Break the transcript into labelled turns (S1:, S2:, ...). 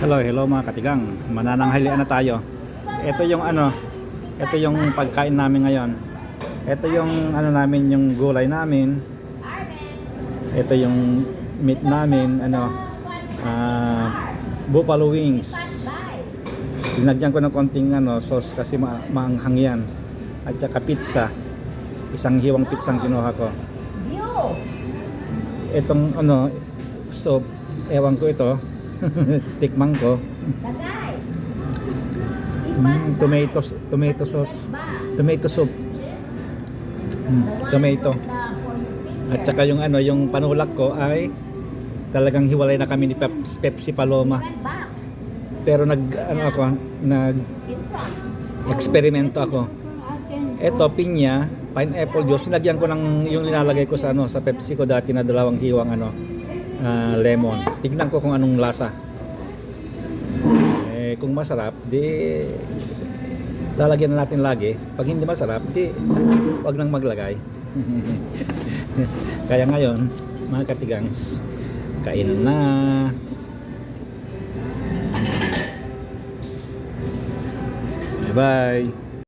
S1: Hello, hello mga katigang. Manananghalian na tayo. Ito yung ano, ito yung pagkain namin ngayon. Ito yung ano namin, yung gulay namin. Ito yung meat namin, ano, ah, buffalo wings. Dinagyan ko ng konting ano, sauce kasi ma maanghang yan. At saka pizza. Isang hiwang pizza ang kinuha ko. Itong ano, soup, ewan ko ito. Tikman ko. Mm, tomato, tomato sauce. Tomato soup. Mm, tomato. At saka yung ano, yung panulak ko ay talagang hiwalay na kami ni Pepsi, Pepsi Paloma. Pero nag ano ako, nag eksperimento ako. Ito pinya, pineapple juice. Nilagyan ko ng yung nilalagay ko sa ano sa Pepsi ko dati na dalawang hiwang ano ah, lemon. Tignan ko kung anong lasa. Eh kung masarap, di lalagyan na natin lagi. Pag hindi masarap, di wag nang maglagay. Kaya ngayon, mga katigangs, kainan na. Bye-bye.